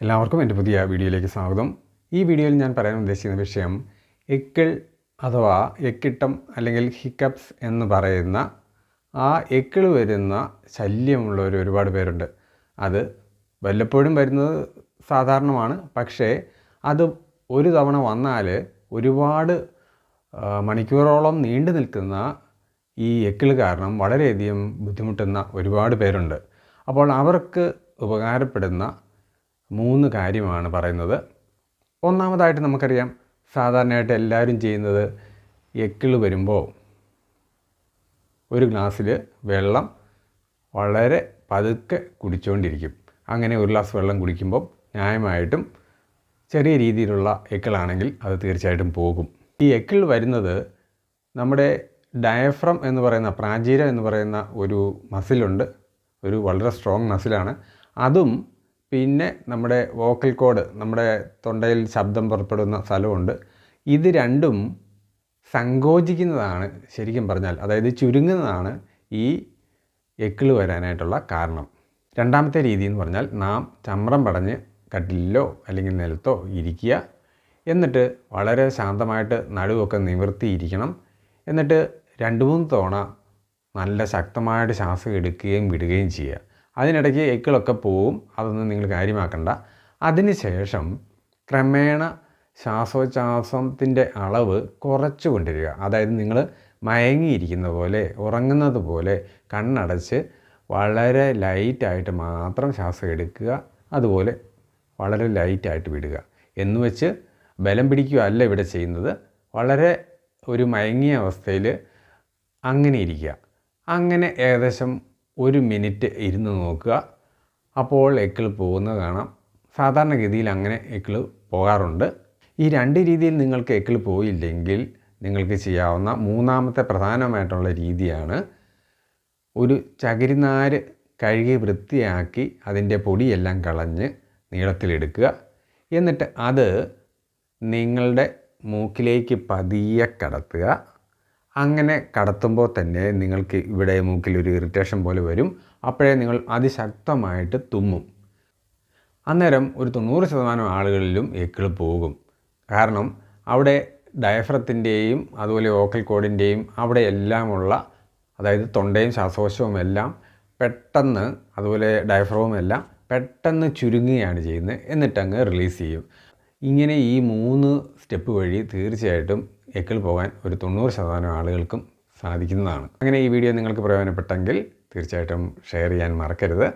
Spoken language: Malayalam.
എല്ലാവർക്കും എന്റെ പുതിയ വീഡിയോയിലേക്ക് സ്വാഗതം. ഈ വീഡിയോയിൽ ഞാൻ പറയാൻ ഉദ്ദേശിക്കുന്ന വിഷയം എക്കിൾ അഥവാ എക്കിട്ടം അല്ലെങ്കിൽ ഹിക്കപ്സ് എന്ന് പറയുന്ന ആ എക്കിൾ വരുന്ന ശല്യമുള്ളവർ ഒരുപാട് പേരുണ്ട്. അത് വല്ലപ്പോഴും വരുന്നത് സാധാരണമാണ്. പക്ഷേ അത് ഒരു തവണ വന്നാൽ ഒരുപാട് മണിക്കൂറോളം നീണ്ടു നിൽക്കുന്ന ഈ എക്കിൾ കാരണം വളരെയധികം ബുദ്ധിമുട്ടുന്ന ഒരുപാട് പേരുണ്ട്. അപ്പോൾ അവർക്ക് ഉപകാരപ്പെടുന്ന മൂന്ന് കാര്യമാണ് പറയുന്നത്. ഒന്നാമതായിട്ട് നമുക്കറിയാം സാധാരണയായിട്ട് എല്ലാവരും ചെയ്യുന്നത് എക്കിൾ വരുമ്പോൾ ഒരു ഗ്ലാസ്സിൽ വെള്ളം വളരെ പതുക്കെ കുടിച്ചുകൊണ്ടിരിക്കും അങ്ങനെ ഒരു ഗ്ലാസ് വെള്ളം കുടിക്കുമ്പോൾ ന്യായമായിട്ടും ചെറിയ രീതിയിലുള്ള എക്കിളാണെങ്കിൽ അത് തീർച്ചയായിട്ടും പോകും. ഈ എക്കിൾ വരുന്നത് നമ്മുടെ ഡയഫ്രം എന്ന് പറയുന്ന പ്രാചീരം എന്ന് പറയുന്ന ഒരു മസിലുണ്ട്. ഒരു വളരെ സ്ട്രോങ് മസിലാണ്. അതും പിന്നെ നമ്മുടെ വോക്കൽ കോഡ് നമ്മുടെ തൊണ്ടയിൽ ശബ്ദം പുറപ്പെടുന്ന സ്ഥലമുണ്ട്. ഇത് രണ്ടും സങ്കോചിക്കുന്നതാണ് ശരിക്കും പറഞ്ഞാൽ. അതായത് ചുരുങ്ങുന്നതാണ് ഈ എക്കിൾ വരാനായിട്ടുള്ള കാരണം. രണ്ടാമത്തെ രീതി എന്ന് പറഞ്ഞാൽ നാം ചമ്രം പടഞ്ഞ് കട്ടിലിലോ അല്ലെങ്കിൽ നിലത്തോ ഇരിക്കുക. എന്നിട്ട് വളരെ ശാന്തമായിട്ട് നടുവൊക്കെ നിവർത്തിയിരിക്കണം. എന്നിട്ട് രണ്ട് മൂന്ന് തവണ നല്ല ശക്തമായിട്ട് ശ്വാസം എടുക്കുകയും വിടുകയും ചെയ്യുക. അതിനിടയ്ക്ക് എക്കിളൊക്കെ പോവും. അതൊന്നും നിങ്ങൾ കാര്യമാക്കണ്ട. അതിനുശേഷം ക്രമേണ ശ്വാസോച്ഛ്വാസത്തിന്റെ അളവ് കുറച്ചു കൊണ്ടിരിക്കുക. അതായത് നിങ്ങൾ മയങ്ങിയിരിക്കുന്ന പോലെ ഉറങ്ങുന്നത് പോലെ കണ്ണടച്ച് വളരെ ലൈറ്റായിട്ട് മാത്രം ശ്വാസം എടുക്കുക. അതുപോലെ വളരെ ലൈറ്റായിട്ട് വിടുക. എന്ന് വെച്ച് ബലം പിടിക്കുക അല്ല ഇവിടെ ചെയ്യുന്നത്. വളരെ ഒരു മയങ്ങിയ അവസ്ഥയിൽ അങ്ങനെ ഇരിക്കുക. അങ്ങനെ ഏകദേശം ഒരു മിനിറ്റ് ഇരുന്ന് നോക്കുക. അപ്പോൾ എക്കിൾ പോകുന്നത് കാണാം. സാധാരണഗതിയിൽ അങ്ങനെ എക്കിൾ പോകാറുണ്ട്. ഈ രണ്ട് രീതിയിൽ നിങ്ങൾക്ക് എക്കിൾ പോയില്ലെങ്കിൽ നിങ്ങൾക്ക് ചെയ്യാവുന്ന മൂന്നാമത്തെ പ്രധാനമായിട്ടുള്ള രീതിയാണ് ഒരു ചകിരിനാര് കഴുകി വൃത്തിയാക്കി അതിന്റെ പൊടിയെല്ലാം കളഞ്ഞ് നീളത്തിലെടുക്കുക എന്നിട്ട് അത് നിങ്ങളുടെ മൂക്കിലേക്ക് പതിയെ കടത്തുക. അങ്ങനെ കടത്തുമ്പോൾ തന്നെ നിങ്ങൾക്ക് ഇവിടെ മൂക്കിൽ ഒരു ഇറിറ്റേഷൻ പോലെ വരും. അപ്പോഴേ നിങ്ങൾ അതിശക്തമായിട്ട് തുമ്മും. അന്നേരം ഒരു തൊണ്ണൂറ് ശതമാനം ആളുകളിലും എക്കിൾ പോകും. കാരണം അവിടെ ഡയഫ്രത്തിന്റെയും അതുപോലെ ഓക്കൽ കോഡിന്റെയും അവിടെ എല്ലാമുള്ള അതായത് തൊണ്ടയും ശ്വാസകോശവും എല്ലാം പെട്ടെന്ന് അതുപോലെ ഡയഫ്രവും എല്ലാം പെട്ടെന്ന് ചുരുങ്ങുകയാണ് ചെയ്യുന്നത്. എന്നിട്ടങ്ങ് റിലീസ് ചെയ്യും. ഇങ്ങനെ ഈ മൂന്ന് സ്റ്റെപ്പ് വഴി തീർച്ചയായിട്ടും എക്കിൾ പോകാൻ ഒരു തൊണ്ണൂറ് ശതമാനം ആളുകൾക്കും സാധിക്കുന്നതാണ്. അങ്ങനെ ഈ വീഡിയോ നിങ്ങൾക്ക് പ്രയോജനപ്പെട്ടെങ്കിൽ തീർച്ചയായിട്ടും ഷെയർ ചെയ്യാൻ മറക്കരുത്.